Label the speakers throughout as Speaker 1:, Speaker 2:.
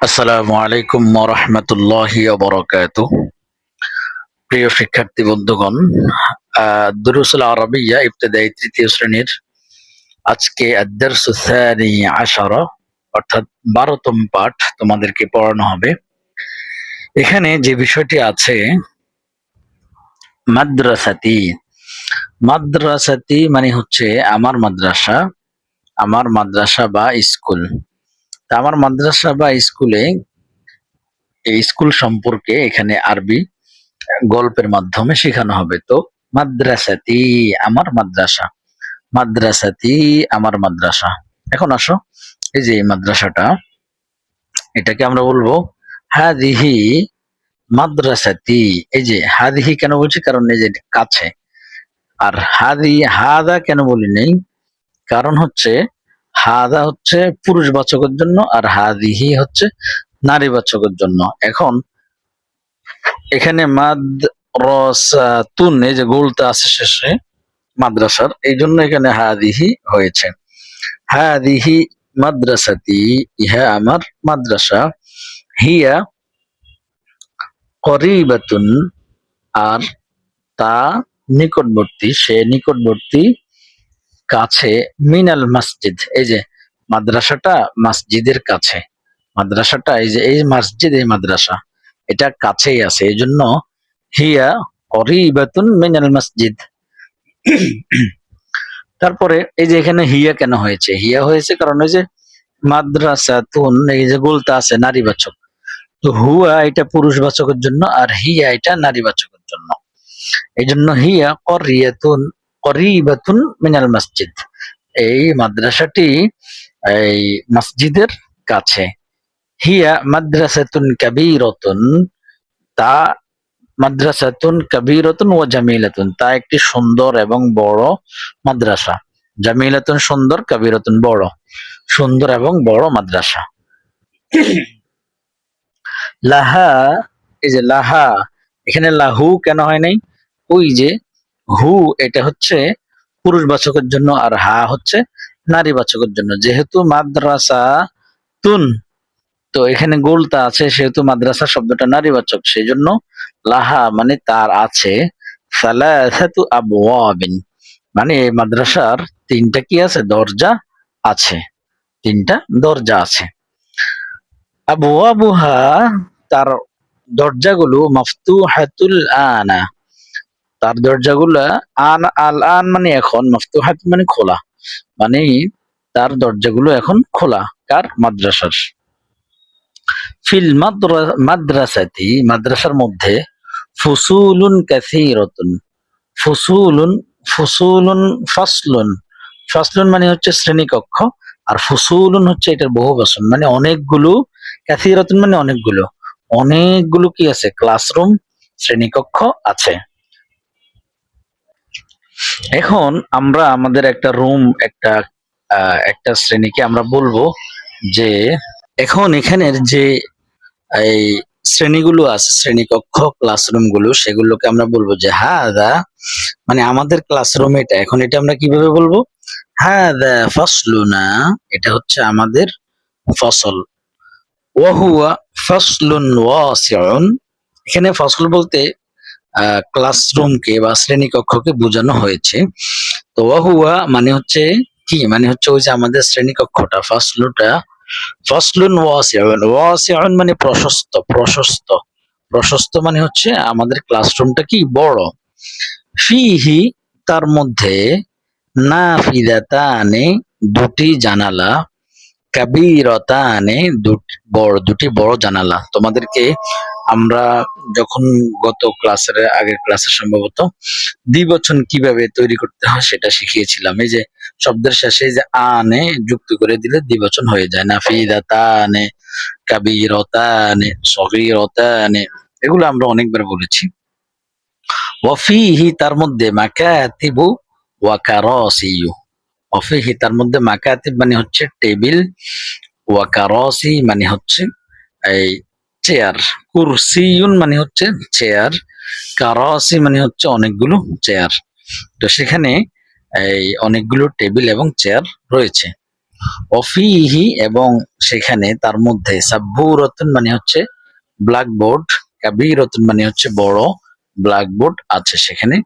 Speaker 1: আসসালামু আলাইকুম রহমতুল্লাহি বরকাত প্রিয় শিক্ষার্থী বন্ধুগণ দুরুসুল আরবিয়া ইবতদায়ী তৃতীয় শ্রেণির আজকে আদারসুসানি অর্থাৎ বারোতম পাঠ তোমাদেরকে পড়ানো হবে। এখানে যে বিষয়টি আছে, মাদ্রাসাতি। মাদ্রাসাতি মানে হচ্ছে আমার মাদ্রাসা আমার মাদ্রাসা বা স্কুল। তা আমার মাদ্রাসা বা স্কুলে এই স্কুল সম্পর্কে এখানে আরবি গল্পের মাধ্যমে শেখানো হবে। তো মাদ্রাসাতি আমার মাদ্রাসা, মাদ্রাসাতি আমার মাদ্রাসা। এখন আসো, এই যে মাদ্রাসাটা, এটাকে আমরা বলব হাদিহি মাদ্রাসাতি। এই যে হাদিহি কেন বলছি? কারণ এই যে কাছে। আর হাদি, হাদা কেন বলি নেই? কারণ হচ্ছে হাদা হচ্ছে পুরুষ বাচকের জন্য আর হাদিহি হচ্ছে নারী বাচকের জন্য। এখন এখানে মাদ রসাতুন এই যে গোলটা আছে শেষে মাদ্রাসার এই জন্য এখানে হাদিহি হয়েছে। হাদিহি মাদ্রাসাতি, ইহা আমার মাদ্রাসা। হিয়া করিবাতুন, আর তা নিকটবর্তী, সে নিকটবর্তী কাছে মিনাল মসজিদ, এই যে মাদ্রাসাটা মসজিদের কাছে। মাদ্রাসাটা, এই যে এই মসজিদ, এই মাদ্রাসা, এটা কাছেই আছে। এই জন্য হিয়া করিবাতুন মিনাল মসজিদ। তারপরে এই যে এখানে হিয়া কেন হয়েছে? হিয়া হয়েছে কারণ ওই যে মাদ্রাসা তুন এই যে বলতে আছে নারীবাচক। তো হুয়া এটা পুরুষবাচকের জন্য আর হিয়া এটা নারীবাচকের জন্য। এই জন্য হিয়া করিয়াতুন করিবাতুন মিনাল মসজিদ। এই মাদ্রাসাটি এই মসজিদের কাছে। হিয়া মাদ্রাসাতুন কাবীরাতুন, তা মাদ্রাসাতুন কাবীরাতুন ও জামিলাতুন। তা একটি সুন্দর এবং বড় মাদ্রাসা। জামিলাতুন সুন্দর, কাবীরাতুন বড়। সুন্দর এবং বড় মাদ্রাসা। লাহা, এই যে লাহা, এখানে লাহু কেন হয় নাই? ওই যে হু এটা হচ্ছে পুরুষবাচকের জন্য আর হা হচ্ছে নারীবাচকের জন্য। যেহেতু মাদ্রাসা তুন, তো এখানে গোলতা আছে, সেহেতু মাদ্রাসা শব্দটা নারীবাচক সেই জন্য লাহা মানে তার আছে। মানে এই মাদ্রাসার তিনটা কি আছে? দরজা আছে। তিনটা দরজা আছে। আবু আবুহা তার দরজাগুলো মাফতুহাতুল আনা। তার দরজাগুলো আন, আল, আন মানে এখন, মাফতুহাত মানে খোলা। মানে তার দরজাগুলো এখন খোলা, কার? মাদ্রাসার। ফিল মাদ্রা- মাদ্রাসাতি, মাদ্রাসার মধ্যে ফুসুলুন কাসীরাতুন, ফুসুলুন ফুসুলুন ফাসলুন। ফাসলুন মানে হচ্ছে শ্রেণীকক্ষ, আর ফুসুলুন হচ্ছে এটার বহু বচন। মানে অনেকগুলো, কাসীরাতুন মানে অনেকগুলো। অনেকগুলো কি আছে? ক্লাসরুম, শ্রেণীকক্ষ আছে। এখন আমরা আমাদের একটা রুম একটা একটা শ্রেণীকে আমরা বলব যে এখন এখানের যে, এই শ্রেণীগুলো আছে, শ্রেণীকক্ষ ক্লাসরুমগুলো, সেগুলোকে আমরা বলব যে হ্যাঁ হাদা মানে আমাদের ক্লাসরুম এটা। এখন এটা আমরা কীভাবে বলব? হ্যাঁ হাদা ফসলুনা, এটা হচ্ছে আমাদের ফসল। ওয়াহুয়া ফসলুন এখানে ফসল বলতে ক্লাসরুমকে বা শ্রেণীকক্ষকে বোঝানো হয়েছে। তো ওয়াহুয়া মানে হচ্ছে কি? মানে হচ্ছে ওই যে আমাদের শ্রেণীকক্ষটা ফসলুটা ফসলুন ওয়াসিউন ওয়াসিউন মানে প্রশস্ত প্রশস্ত। প্রশস্ত মানে হচ্ছে আমাদের ক্লাসরুমটা কি? বড়। ফিহি তার মধ্যে না নাফিদাতানে দুটি জানালা, কাবিরতানে দুটি বড় দুটি বড় জানালা। তোমাদেরকে আমরা যখন গত ক্লাসের, আগের ক্লাসে সম্ভবত দ্বিবচন কীভাবে তৈরি করতে হয় সেটা শিখিয়েছিলাম। এই যে শব্দের শেষে যে আনে যুক্ত করে দিলে দ্বিবচন হয়ে যায়। নাফিদাতানে, কাবিরতানে, সগীরতানে, এগুলো আমরা অনেকবার বলেছি। ওয়াফিহি তার মধ্যে মাকাতিবু ওয়া কারাসিয়ু। ওয়াফিহি তার মধ্যে মাকাতিব মানে হচ্ছে টেবিল, ওয়া কারাসি মানে হচ্ছে এই চেয়ার কুরসিয়ুন মানে হচ্ছে চেয়ার কারাসি মানে হচ্ছে অনেকগুলো চেয়ার তো সেখানে এই অনেকগুলো টেবিল এবং চেয়ার রয়েছে। অফিহি এবং সেখানে তার মধ্যে সাব্বুরতুন মানে হচ্ছে ব্ল্যাকবোর্ড কাবিরতুন মানে হচ্ছে বড় ব্ল্যাকবোর্ড আছে সেখানে,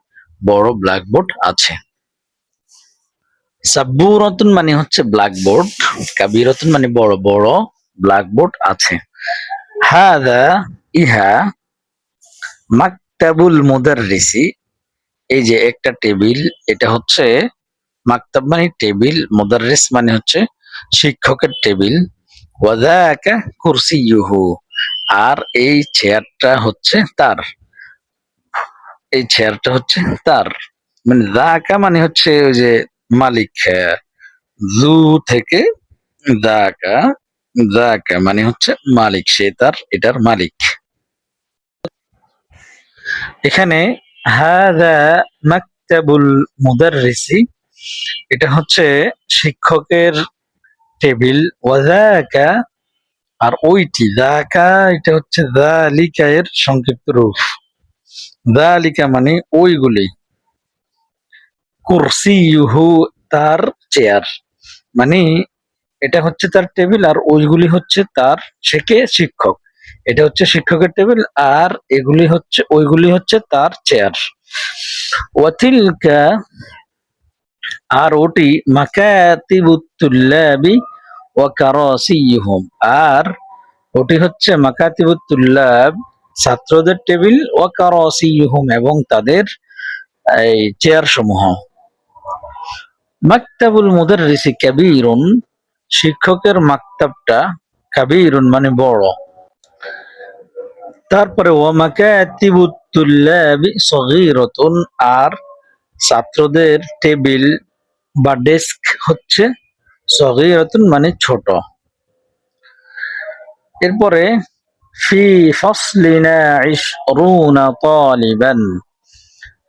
Speaker 1: বড় ব্ল্যাকবোর্ড আছে। সাব্বুরতুন মানে হচ্ছে ব্ল্যাকবোর্ড কাবিরতুন মানে বড় বড় ব্ল্যাকবোর্ড আছে। হাদা ইহা মাকতাবুল মুদাররিসি এই যে একটা টেবিল এটা হচ্ছে মাকতাব মানে টেবিল মুদাররিস মানে হচ্ছে শিক্ষকের টেবিল। ওয়াদাকা কুরসিয়ুহু। আর এই চেয়ারটা হচ্ছে তার। এই চেয়ারটা হচ্ছে তার। মানে দাকা মানে হচ্ছে ওই যে মালিক আহ, জু থেকে দাকা দাকা মানে হচ্ছে মালিক, সে তার, এটার মালিক। এখানে হাদা মাকতাবুল মুদাররিসি, এটা হচ্ছে শিক্ষকের টেবিল ওয়াজাকা আর ওইটি দাকা এটা হচ্ছে দালিকা সংক্ষিপ্ত রূপ। দালিকা মানে ওইগুলি। কুরসিয়ুহু তার চেয়ার মানে এটা হচ্ছে তার টেবিল আর ওইগুলি হচ্ছে তার শেখে শিক্ষক। এটা হচ্ছে শিক্ষকের টেবিল আর এগুলি হচ্ছে, ওইগুলি হচ্ছে তার চেয়ার ওয়াতিলকা আর ওটি মাকাতিবুত্তুল্লাবি ওয়া কারাসিহুম আর ওটি হচ্ছে মাকাতিবুত্তুল্লাব ছাত্রদের টেবিল ওয়া কারাসিহুম এবং তাদের, এই চেয়ার সমূহ। মাকতাবুল মুদাররিসি কাবীরুন শিক্ষকের মাকতাবটা কাবীরুন মানে বড়। তারপরে আর ছাত্রদের টেবিল বা ডেস্ক হচ্ছে সগীরাতুন মানে ছোট। এরপরে, ফি ফাসলিনা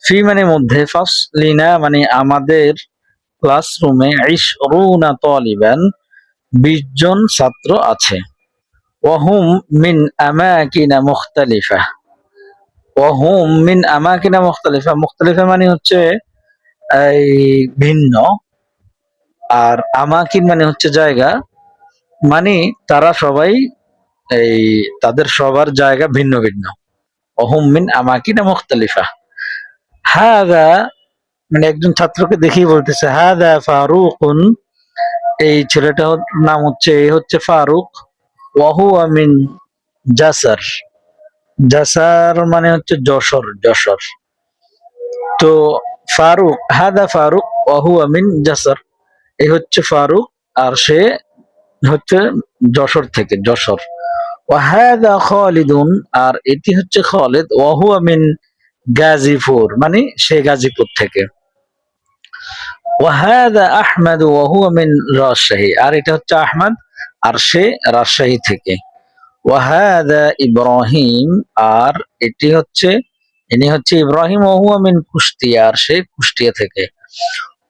Speaker 1: ফি মানে মধ্যে, ফাসলিনা মানে আমাদের ক্লাসরুমে, ইশরুনা তালিবান। বিশ জন ছাত্র আছে। ওয়াহুম মিন আমাকিনা মুখতালিফা। ওয়াহুম মিন আমাকিনা মুখতালিফা। মুখতালিফা মানে হচ্ছে, এই ভিন্ন। আর আমাকিন মানে হচ্ছে জায়গা। মানে তারা সবাই, এই তাদের সবার জায়গা ভিন্ন ভিন্ন। অহুম মিন আমাকিনা মুখতালিফা। হাদা মানে একজন ছাত্রকে দেখিয়ে বলতেছে, হাদা ফারুকুন এই ছেলেটার নাম হচ্ছে এই হচ্ছে ফারুক ওয়াহু আমিন জাসার। জাসার মানে হচ্ছে যশোর যশোর। তো ফারুক, হাদা ফারুক ওয়াহু আমিন জাসার। এই হচ্ছে ফারুক আর সে হচ্ছে যশোর থেকে, যশোর। ওয়াহাদা খালিদুন আর এটি হচ্ছে খালিদ ওয়াহু আমিন গাজীপুর মানে সে গাজীপুর থেকে। ওয়াহাদা আহমেদ ওয়াহু আমিন রাজশাহী আর এটা হচ্ছে আহমদ, আর সে রাজশাহী থেকে। ওয়াহাদা ইব্রাহিম, আর এটি হচ্ছে, ইনি হচ্ছে ইব্রাহিম ওহু আমিন কুষ্টিয়া আর সে কুষ্টিয়া থেকে।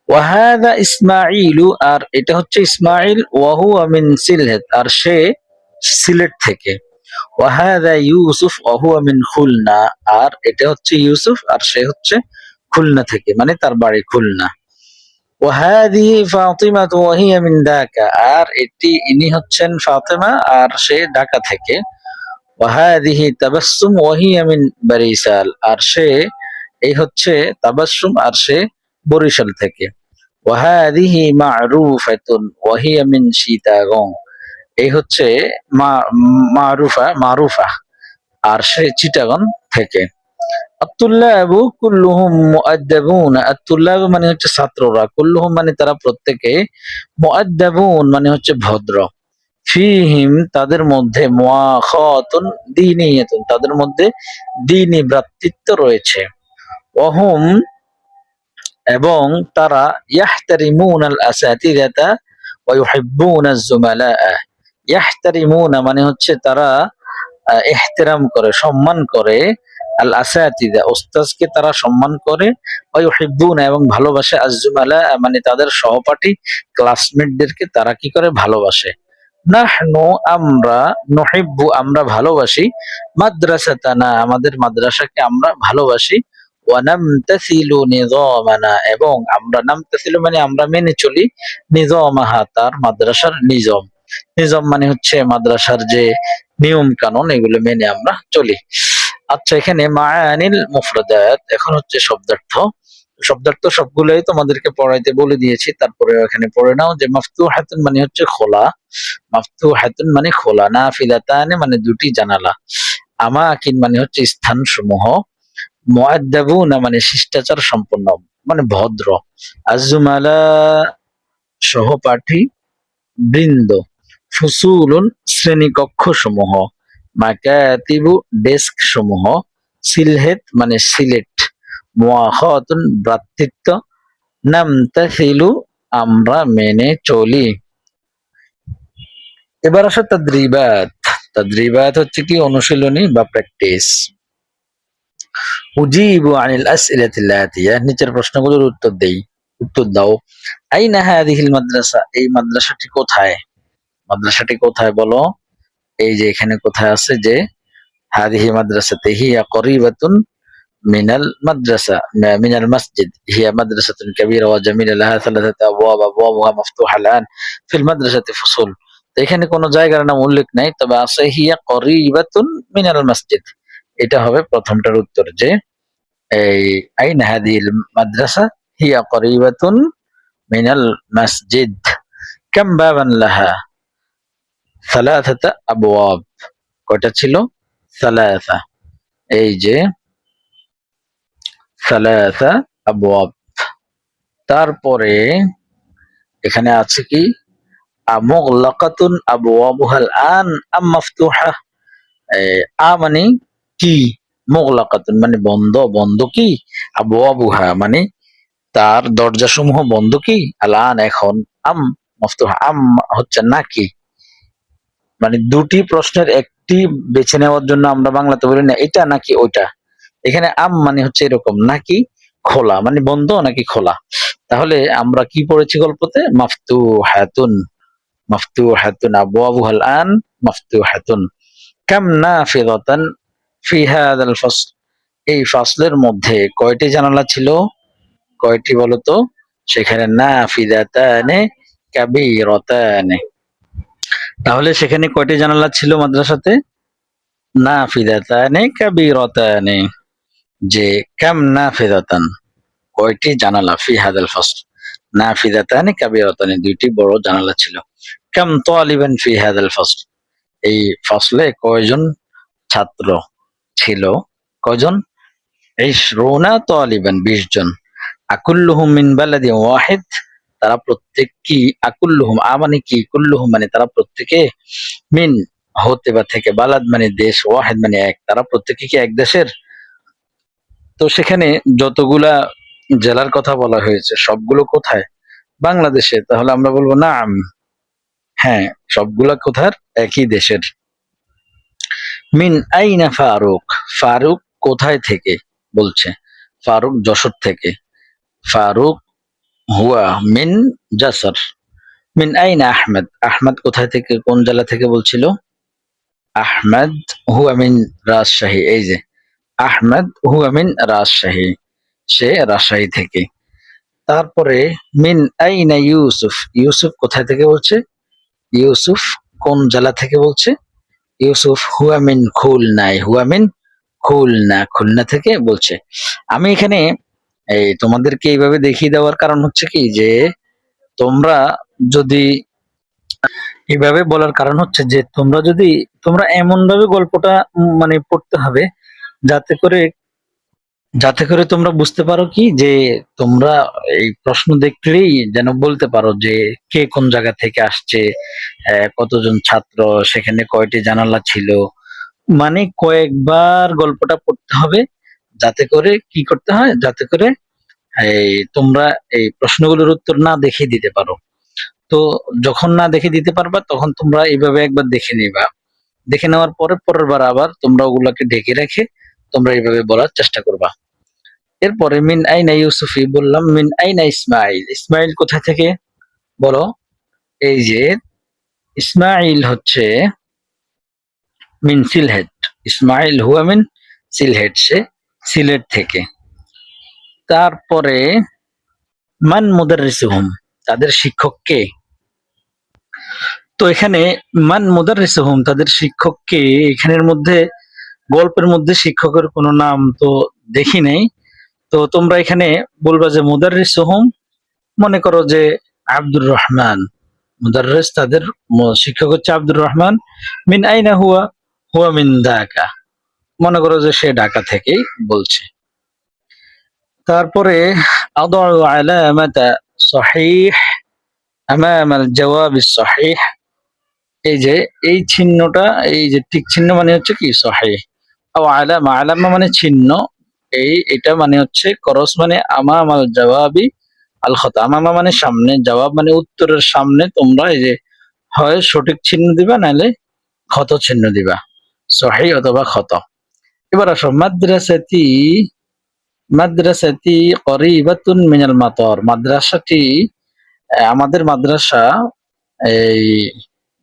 Speaker 1: ওয়াহাদা ইসমাইলু আর এটা হচ্ছে ইসমাইল ওয়াহু আমিন সিলহেদ, আর সে সিলেট থেকে। ওয়াহাদা ইউসুফ ওহু আমিন খুলনা, আর এটা হচ্ছে ইউসুফ, আর সে হচ্ছে খুলনা থেকে মানে তার বাড়ি খুলনা। ওয়াহাদিহি ফাতিমা ওয়াহিয়া মিন ঢাকা আর এটি, ইনি হচ্ছেন ফাতেমা, আর সে ঢাকা থেকে। ওয়াহাদিহি তাবাসসুম ওয়াহিয়া মিন বারিসাল আর সে, এই হচ্ছে তাবাসসুম, আর সে বরিশাল থেকে। ওয়াহাদিহি মারুফাতুন ওয়াহিয়া মিন সীতাগং এই হচ্ছে মা, মারুফা মারুফা। আর সে চিটাগং থেকে। কুল্লুহুম মুআদ্দাবুন। মানে হচ্ছে ছাত্ররা মানে তারা প্রত্যেকে, মুআদ্দাবুন মানে হচ্ছে ভদ্র। ফিহিম তাদের মধ্যে মুআখাতুন দীনিয়াতুন, তাদের মধ্যে রয়েছে। ওহুম এবং তারা ইয়াহতারিমুন আল আসাতিদাতা ওয়া ইউহিব্বুন আজ-জুমালা ইয়াহতারিমুনা মানে হচ্ছে তারা ইহতিরাম করে, সম্মান করে আল আসাতিদা ওস্তাজকে তারা সম্মান করে ইউহিব্বুনা এবং ভালোবাসে আজ-জুমালা মানে তাদের সহপাঠী ক্লাসমেটদেরকে তারা কি করে? ভালোবাসে। নাহনু আমরা, নহিব্বু আমরা ভালোবাসি, মাদ্রাসাতানা আমাদের মাদ্রাসাকে আমরা ভালোবাসি ওয়ানামতাসিলু নিজামানা এবং আমরা নামতাসিলু মানে আমরা মেনে চলি, নিজামাহা তার মাদ্রাসার নিজাম। নিজাম মানে হচ্ছে মাদ্রাসার যে নিয়ম কানুন, এগুলো মেনে আমরা চলি। আচ্ছা এখানে মায়ানিল মুফরাদাত, এখন হচ্ছে শব্দার্থ। শব্দার্থ সবগুলোই তোমাদেরকে পড়াইতে বলে দিয়েছি তারপরে এখানে পড়ে নাও যে মাফতু হাতুন মানে হচ্ছে খোলা। মাফতু হাতুন মানে খোলা না ফিলাতানে মানে দুটি জানালা। আমাকিন মানে হচ্ছে স্থান সমূহ মুআদ্দাবুনা মানে শিষ্টাচার সম্পন্ন মানে ভদ্র। আজুমালা সহপাঠী বৃন্দ। ফুসুলুন শ্রেণীকক্ষ সমূহ মাকাতিবু ডেস্ক সমূহ সিলহেত মানে সিলেট। মুআখাতুন ভ্রাতৃত্ব। নামতাসিলু আমরা মেনে চলি। এবার আসে তাদ্রিবাত। তাদ্রিবাত হচ্ছে কি? অনুশীলনী বা প্র্যাকটিস। উজিবু আনিল আসইলাতিল আতিয়া নিচের প্রশ্নগুলোর উত্তর দেই। উত্তর দাও। আইনা হাদিহিল মাদ্রাসা? এই মাদ্রাসাটি কোথায়? মাদ্রাসাটি কোথায় বলো? এই যে এখানে কোথায় আছে যে, হাদিহি মাদ্রাসাতে, হিয়া করিবাতুন মিনাল মাদ্রাসা মিনাল মসজিদ, হিয়া মাদ্রাসাতুন কাবীরা ওয়া জামিলা লাহা সালাসাতু আবওয়াব আবওয়াবুহা মাফতুহা আল ফিল মাদ্রাসাতি ফুসুল। তো এখানে কোনো জায়গার নাম উল্লেখ নাই, তবে আছে, হিয়া করিবাতুন মিনাল মসজিদ। এটা হবে প্রথমটার উত্তর যে, এই আইন হাদিল মাদ্রাসা, হিয়া করিবাতুন মিনাল মসজিদ, কাম বাবান লাহা সালাসাতা আবওয়াব। ছিল? সালাসা। এই যে, সালাসা তারপরে এখানে আছে কি? আন আম আ মানে কি? মোগলাকাতুন মানে বন্ধ। বন্ধ কি? আবওয়াবুহা মানে তার দরজা সমূহ বন্ধ কি? আলান এখন আম মফতুহা। আম হচ্ছে নাকি। মানে দুটি প্রশ্নের একটি বেছে নেওয়ার জন্য আমরা বাংলাতে বলি না, এটা নাকি ওইটা? এখানে আম মানে হচ্ছে এরকম, নাকি খোলা? মানে বন্ধ নাকি খোলা? তাহলে আমরা কি পড়েছি গল্পতে? মাফতু হাতুন মাফতু হাতুন আবু আবু হাল আন মাফতু হাতুন কাম না ফিরতান ফিহাদ ফাসল। এই ফাসলের মধ্যে কয়টি জানালা ছিল? কয়টি বলতো? সেখানে না ফিদাতানে কাবিরতানে। তাহলে সেখানে কয়টি জানালা ছিল মাদ্রাসাতে? না ফিদাতানে কাবিরতানে। যে কাম না ফিদাতান। কয়টি জানালা ফি হাদাল ফাসল? না ফিদাতানে কাবিরতানে, দুইটি বড় জানালা ছিল। কাম তালিবান ফি হাদাল ফাসল? এই ফসলে কয়জন ছাত্র ছিল? কয়জন? ইশরুনা তালিবান, বিশ জন। আকুল্লুহুম মিন বালাদি ওয়াহিদ তারা প্রত্যেক কি আকুল্লুহুম আ মানে কি কুল্লুহুম মানে তারা প্রত্যেকে মিন, হতে বা থেকে, বালাদ মানে দেশ, ওয়াহিদ মানে এক, তারা প্রত্যেকে কি এক দেশের? তো সেখানে যতগুলা জেলার কথা বলা হয়েছে, সবগুলো কোথায়? বাংলাদেশে, তাহলে আমরা বলব না হ্যাঁ সবগুলা কোথার? একই দেশের। মিন আইনা ফারুক? ফারুক কোথায় থেকে? বলছে। ফারুক যশোর থেকে। ফারুক হুয়া মিন জাসর। মিন আইনা আহমেদ? আহমেদ কোথায় থেকে, কোন জেলা থেকে বলছিল? আহমেদ হুয়া মিন রাজশাহী। এই যে, আহমেদ হুয়া মিন রাজশাহী। সে রাজশাহী থেকে। তারপরে মিন আইনা ইউসুফ? ইউসুফ কোথায় থেকে বলছে? ইউসুফ কোন জেলা থেকে বলছে? ইউসুফ হুয়ামিন খুলনায়। হুয়ামিন খুলনা। খুলনা থেকে বলছে। আমি এখানে এই তোমাদেরকে এইভাবে দেখিয়ে দেওয়ার কারণ হচ্ছে কি যে, তোমরা যদি এইভাবে বলার কারণ হচ্ছে যে, তোমরা যদি, তোমরা এমন ভাবে গল্পটা মানে পড়তে হবে যাতে করে যাতে করে তোমরা বুঝতে পারো কি যে, তোমরা এই প্রশ্ন দেখলেই যেন বলতে পারো যে, কে কোন জায়গা থেকে আসছে কতজন ছাত্র, সেখানে কয়টি জানালা ছিল। মানে কয়েকবার গল্পটা পড়তে হবে যাতে করে কি করতে হয়? যাতে করে এই তোমরা এই প্রশ্নগুলোর উত্তর না দেখে দিতে পারো। তো যখন না দেখে দিতে পারবা, তখন তোমরা এইভাবে একবার দেখে নিবা। দেখে নেওয়ার পরে পরের বার আবার তোমরা ওগুলাকে ঢেকে রেখে তোমরা এইভাবে বলার চেষ্টা করবা। এরপরে, মিন আইনা ইউসুফি? বললাম, মিন আইনা ইসমাইল। ইসমাইল কোথা থেকে? বলো। এই যে, ইসমাইল হচ্ছে মিন সিলহেট ইসমাইল হুয়া মিন সিলহেট সে সিলেট থেকে। তারপরে মান মুদাররিসুহুম তাদের শিক্ষক কে? তো এখানে মান মুদাররিসুহুম তাদের শিক্ষক কে? এখানের মধ্যে, গল্পের মধ্যে শিক্ষকের কোনো নাম তো দেখি নেই। তো তোমরা এখানে বলবা যে মুদাররিসুহুম মনে করো যে আব্দুর রহমান। মুদাররিস তাদের শিক্ষক হচ্ছে আব্দুর রহমান। মিন আইনা হুয়া? হুয়া মিন ঢাকা মনে করো যে সে ঢাকা থেকেই বলছে। তারপরে এই যে, এই চিহ্নটা এই যে টিক চিহ্ন মানে হচ্ছে কি? মানে চিহ্ন এই, এটা মানে হচ্ছে করস মানে আমাম জওয়াবি আল খতা। আমামা মানে সামনে, জবাব মানে উত্তরের সামনে। তোমরা এই যে হয় সঠিক চিহ্ন দিবা নাহলে ক্ষত চিহ্ন দিবা। সহি অথবা ক্ষত। এবার আসো মাদ্রাসাতি মাদ্রাসাতি করিবাতুন মিনাল মাতর। মাদ্রাসাটি আমাদের মাদ্রাসা, এই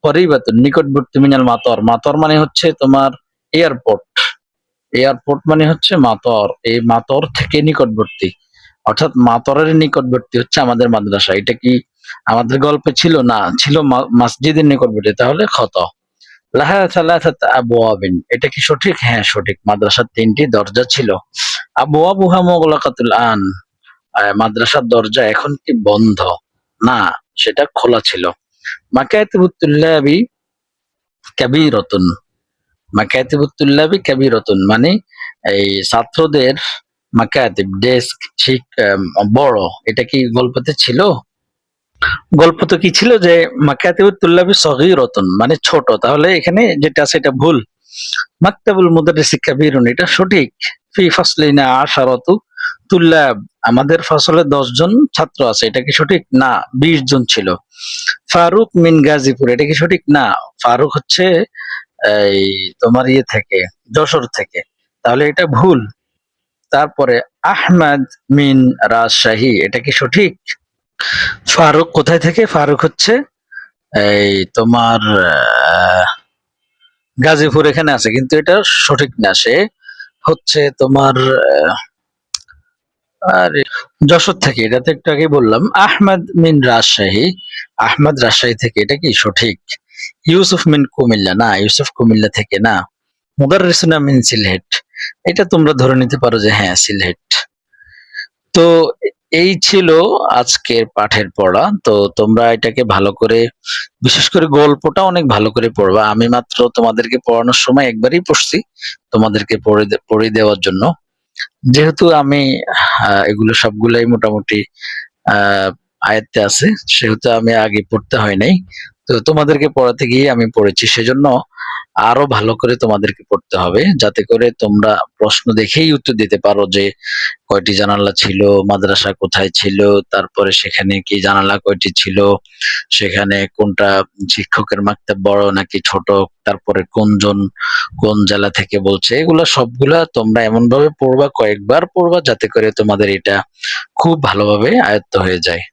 Speaker 1: করিবাতুন, নিকটবর্তী মিনাল মাতর। মাতর মানে হচ্ছে তোমার এয়ারপোর্ট। এয়ারপোর্ট মানে হচ্ছে মাতর। এই মাতর থেকে নিকটবর্তী। অর্থাৎ মাতরের নিকটবর্তী হচ্ছে আমাদের মাদ্রাসা। এটা কি আমাদের গল্পে ছিল? না, ছিল মসজিদের নিকটবর্তী। তাহলে ক্ষত। এটা কি সঠিক? হ্যাঁ সঠিক। মাদ্রাসার তিনটি দরজা ছিল। আবওয়াবুহা মুগলাকাতুল আন মাদ্রাসার দরজা এখন কি বন্ধ? না, সেটা খোলা ছিল। মাকাতিবুতুল্লাবি কাবীরাতুন। মাকাতিবুতুল্লাবি কাবীরাতুন মানে এই ছাত্রদের মাকাতিব ডেস্ক ঠিক বড়। এটা কি গল্পতে ছিল? গল্প তো কি ছিল যে মাকাতিবুতুল্লাবি সগীরাতুন মানে ছোট। তাহলে এখানে যেটা এটা ভুল। মাকতাবুল মুদারিসি কাবীরুন, এটা সঠিক। ফি ফাসলিনা আশারাতু তুল্লাব, আমাদের ফসলে জন ছাত্র আছে, এটা কি সঠিক? না, বিশ জন ছিল। ফারুক মিন গাজীপুর, এটা কি সঠিক? না, ফারুক হচ্ছে এই তোমার ইয়ে থেকে, যশোর থেকে। তাহলে এটা ভুল। তারপরে আহমদ মিন রাজশাহী, এটা কি সঠিক? ফারুক কোথায় থেকে? ফারুক হচ্ছে এই তোমার গাজীপুর এখানে আছে, কিন্তু এটা সঠিক না, সে হচ্ছে তোমার আরে, যশোর থেকে, এটা তো একটু আগে বললাম, আহমদ মিন রাজশাহী, আহমদ রাজশাহী থেকে, এটা কি সঠিক? ইউসুফ মিন কুমিল্লা, না, ইউসুফ কুমিল্লা থেকে না মুদাররিসুনা মিন সিলেট এটা তোমরা ধরে নিতে পারো যে হ্যাঁ সিলেট তো এই ছিল আজকের পাঠের পড়া। তো তোমরা এটাকে ভালো করে, বিশেষ করে গল্পটা অনেক ভালো করে পড়বা। আমি মাত্র তোমাদেরকে পড়ানোর সময় একবারই পড়ছি তোমাদেরকে পড়ে পড়িয়ে দেওয়ার জন্য। যেহেতু আমি এগুলো সবগুলাই মোটামুটি, আহ, আয়ত্তে আছে, সেহেতু আমি আগে পড়তে হয় নাই। তো তোমাদেরকে পড়াতে গিয়ে আমি পড়েছি। সেজন্য আরও ভালো করে তোমাদেরকে পড়তে হবে, যাতে করে তোমরা প্রশ্ন দেখেই উত্তর দিতে পারো যে কয়টি জানালা ছিল, মাদ্রাসা কোথায় ছিল, তারপরে সেখানে কি জানালা কয়টি ছিল, সেখানে কোনটা শিক্ষকের মাকতাব বড় নাকি ছোট, তারপরে কোনজন কোন জেলা থেকে বলছে, এগুলা সবগুলা তোমরা এমন ভাবে পড়বা, কয়েকবার পড়বা, যাতে করে তোমাদের এটা খুব ভালোভাবে আয়ত্ত হয়ে যায়।